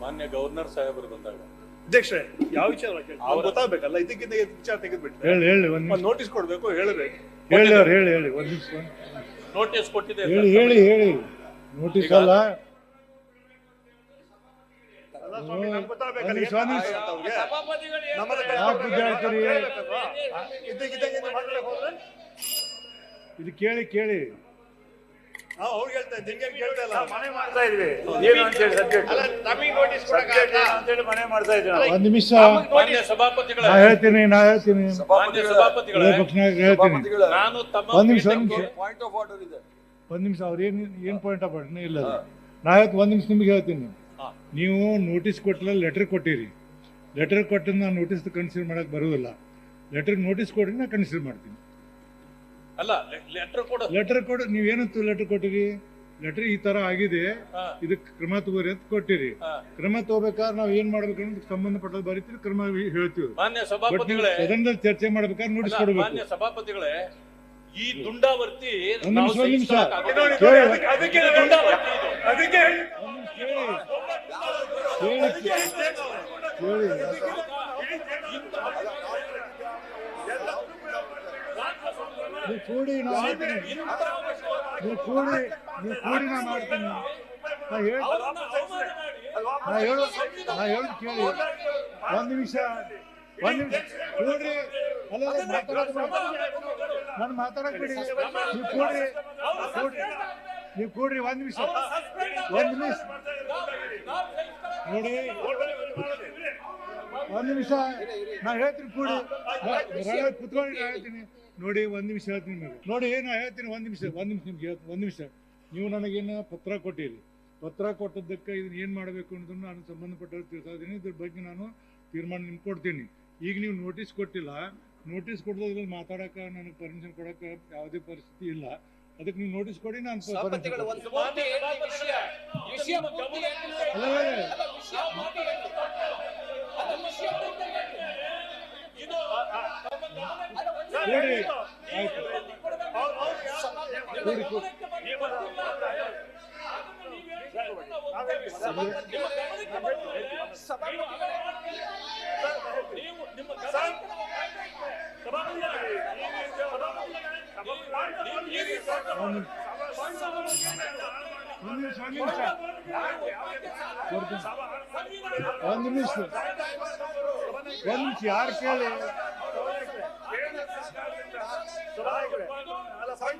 ಮಾನ್ಯ ಗವರ್ನರ್ ಸಾಹೇಬರು ಬಂದಾಗ. ಅಧ್ಯಕ್ಷರೇ ಯಾವ ವಿಚಾರ ಅವ್ರು ಗೊತ್ತಾಗಬೇಕಲ್ಲ ಇದಕ್ಕಿಂತ ವಿಚಾರ ತೆಗೆದ್ಬಿಟ್ಟು ಹೇಳಿ ಹೇಳಿ ಒಂದ್ ನೋಟಿಸ್ ಕೊಡ್ಬೇಕು ಹೇಳಿದ್ರೆ. ಹೇಳಿ ಅವ್ರು ಹೇಳಿ ಹೇಳಿ ಒಂದು ನಿಮಿಷ ನೋಟಿಸ್ ಕೊಟ್ಟಿದ್ದೆ ಹೇಳಿ ಹೇಳಿ ಹೇಳಿ. ನೋಟಿಸ್ ಅಲ್ಲ. ಇದು ಕೇಳಿ ಕೇಳಿ. ಅವ್ರು ಹೇಳ್ತಾ ಇದ್ದೀವಿ ನಿಮ್ಗೆ ಕೇಳ್ತಾ ಇಲ್ಲ. ಮನೆ ಮಾಡ್ತಾ ಇದ್ವಿ. ಏನು ಅಂತೇಳಿ ಸಬ್ಜೆಕ್ಟ್ ಸಬ್ಜೆಕ್ಟ್. ಏನು ಅಂತೇಳಿ ಮನೆ ಮಾಡ್ತಾ ಇದ್ವಿ ನಾವು. ಒಂದ್ ನಿಮಿಷ. ಮಾನ್ಯ ಸಭಾಪತಿಗಳೇ. ನಾ ಹೇಳ್ತೀನಿ ನಾ ಹೇಳ್ತೀನಿ. ಮಾನ್ಯ ಸಭಾಪತಿಗಳೇ. ನಾನು ತಮ್ಮ ಒಂದ್ ನಿಮಿಷ ಒಂದ್ ಪೀಠಕ್ಕೆ- ನಿಮಿಷ ಪಾಯಿಂಟ್ ಆಫ್ ಆರ್ಡರ್ ಇದೆ. ಒಂದ್ ನಿಮಿಷ ಅವ್ರು ಏನ್ ಏನ್ ಪಾಯಿಂಟ್ ಆಫ್ ಆರ್ಡರ್ ಇಲ್ಲ. ನಾ ಹೇಳ್ತು ಒಂದ್ ನಿಮಿಷ ನಿಮ್ಗೆ ಹೇಳ್ತೀನಿ. ನೀವು ನೋಟಿಸ್ ಕೊಟ್ಟಲ್ಲ ಲೆಟರ್ ಕೊಟ್ಟಿರಿ. ಲೆಟರ್ ಕೊಟ್ಟು ನಾನು ನೋಟಿಸ್ ಕನ್ಸಿಡರ್ ಮಾಡಕ್ ಬರುದಿಲ್ಲ. ಲೆಟರ್ ನೋಟಿಸ್ ಕೊಡ್ರಿ ನಾ ಕನ್ಸಿಡರ್ ಮಾಡ್ತೀನಿ. ಅಲ್ಲ ಲೆಟರ್ ಕೊಡ. ಲೆಟರ್ ಕೊಡು ನೀವೇನಂತ ಲೆಟರ್ ಕೊಟ್ಟಿರಿ? ಲೆಟರ್ ಈ ತರ ಆಗಿದೆ. ಇದಕ್ಕೆ ಕ್ರಮ ತಗೋರಿ ಅಂತ ಕೊಟ್ಟಿರಿ. ಕ್ರಮ ತಗೋಬೇಕಾದ್ರೆ ನಾವ್ ಏನ್ ಮಾಡ್ಬೇಕು ಅಂತ ಸಂಬಂಧಪಟ್ಟ ಬರೀತೀರಿ ಕ್ರಮ ಹೇಳ್ತೀವಿ. ಮಾನ್ಯ ಸಭಾಪತಿಗಳೇ. ಸದನದಲ್ಲಿ ಚರ್ಚೆ ಮಾಡ್ಬೇಕಾದ್ರೆ ನೋಟಿಸ್ ಕೊಡ್ಬೇಕು ಮಾನ್ಯ ಸಭಾಪತಿಗಳೇ ಈ ದುಂಡಾವರ್ತಿ. ಅದಕ್ಕೆ- ದುಂಡಾವರ್ತಿ ಅದಕ್ಕೆ. ಕೇಳಿ. ಕೇಳಿ. ನೀವು ಕೂಡಿ ನಾ ಮಾಡ್ತೀನಿ. ನೀವು ಕೂಡಿ ನೀವು ಕೂಡಿ ನಾ ಮಾಡ್ತೀನಿ. ನಾ ಹೇಳ ನಾ ಹೇಳು ನಾ ಹೇಳೋದು ಕೇಳಿ. ಒಂದು ನಿಮಿಷ ಒಂದ್ ನಿಮಿಷ. ಕೂಡ್ರಿ ಅಲ್ಲ ಮಾತಾಡೋದು. ನಾನು ಮಾತಾಡಕ್ ಬಿಡಿ ನೀವು ಕೂಡ್ರಿ ಕೂಡ್ರಿ. ನೀವು ಕೂಡ್ರಿ ಒಂದ್ ನಿಮಿಷ. ಒಂದ್ ನಿಮಿಷ. ನೋಡಿ. ಒಂದು ನಿಮಿಷ. ನಾ ಹೇಳ್ತೀನಿ ಕೂಡಿ. ಕುತ್ಕೊಂಡು ಹೇಳ್ತೀನಿ. ನೋಡಿ ಒಂದ್ ನಿಮಿಷ ಹೇಳ್ತೀನಿ ನಿಮಗೆ. ನೋಡಿ ನಾನು ಹೇಳ್ತೀನಿ ಒಂದ್ ನಿಮಿಷ ಒಂದ್ ನಿಮಿಷ ನಿಮ್ಗೆ ಹೇಳ್ತೀನಿ ಒಂದ್ ನಿಮಿಷ. ನೀವು ನನಗೇನು ಪತ್ರ ಕೊಟ್ಟಿರಿ. ಪತ್ರ ಕೊಟ್ಟದ್ದಕ್ಕೆ ಇದನ್ನ ಏನ್ ಮಾಡಬೇಕು ಅನ್ನೋದನ್ನ ನಾನು ಸಂಬಂಧಪಟ್ಟವ್ರು ತಿಳಿಸ್ತಾ ಇದ್ದೀನಿ ಇದ್ರ ಬಗ್ಗೆ ನಾನು ತೀರ್ಮಾನ ನಿಮ್ಗೆ ಕೊಡ್ತೀನಿ. ಈಗ ನೀವು ನೋಟಿಸ್ ಕೊಟ್ಟಿಲ್ಲ ನೋಟಿಸ್ ಕೊಡೋದ್ರಲ್ಲಿ ಮಾತಾಡಕ ನನಗೆ ಪರ್ಮಿಷನ್ ಕೊಡಕ್ಕೆ ಯಾವುದೇ ಪರಿಸ್ಥಿತಿ ಇಲ್ಲ. ಅದಕ್ಕೆ ನೀವು ನೋಟಿಸ್ ಕೊಡಿ ನಾನು ಸಭಾಪತಿಗಳೇ, ಈ ರೀತಿ ಒಂದು ಒಂದು ನಿಮಿಷ ಒಂದು ನಿಮಿಷ ಕೊಡ್ತೀನಿ. ಒಂದು ನಿಮಿಷ ಒಂದು ನಿಮಿಷ ಯಾರು ಕೇಳಿ ಸಭಾಪತಿಗಳೇ, ಅಲ್ಲ, ಪಾಯಿಂಟ್ ಆಫ್ ಆರ್ಡರ್ ಮಾಡಿದ್ರು. ರಾಜ್ಯಪಾಲರನ್ನು ಕೈಗೊಂಡು ಮಾಡಿದ್ರು. ಈ ರೀತಿ ಮಾತಾಡ್ತಾರೆ. ಇವ್ರು ಸಭಾಪತಿಗಳು ಮಾಡ್ತಾ ಇದ್ದಾರೆ.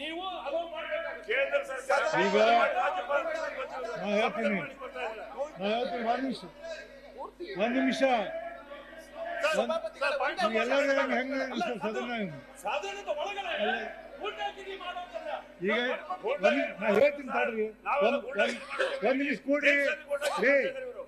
ನೀವು ಅಲೋ ಮಾಡ್ಬೇಕಾಗುತ್ತೆ ಕೇಂದ್ರ ಸರ್ಕಾರ ಈಗ ರಾಜ್ಯಪಾಲರು ನಾ ಹೇಳ್ತೀನಿ ಬರ್ತಾ ಇದ್ದಾರೆ. ನಾ ಹೇಳ್ತೀನಿ ಒಂದು ನಿಮಿಷ ಒಂದು ನಿಮಿಷ ಸಭಾಪತಿಗಳೇ, ಒಂದು ನೀವು ಎಲ್ಲರೂ ಹೆಂಗೆ ಹೆಂಗೆ ನಿಲ್ಲಿಸ್ತಾರೆ ಸದನ ಸಾಧಾರಣದ ಒಳಗಡೆ ಗೂಂಡಾಗಿರಿ ಮಾಡೋದನ್ನ ಈಗ ಒಂದು ನಾ ಹೇಳ್ತೀನಿ ತಡ್ರಿ ಒಂದು ಒಂದು ಒಂದು ನಿಮಿಷ ಕೂಡ್ರಿ ರೀ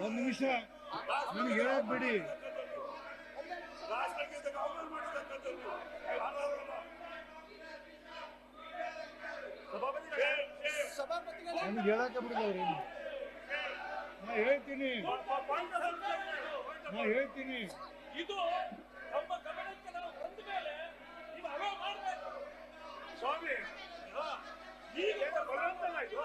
ಒಂದು ನಿಮಿಷ. ನನಗೆ ಹೇಳಕ್ ಬಿಡಿ. ನನಗೆ ಹೇಳಕ್ಕೆ ಬಿಡಿಲ್ಲ ಅವ್ರೇನು ನಾ ಹೇಳ್ತೀನಿ. ನಾ ಹೇಳ್ತೀನಿ. ಇದು ಸ್ವಾಮಿ ಈಗ ಇದು?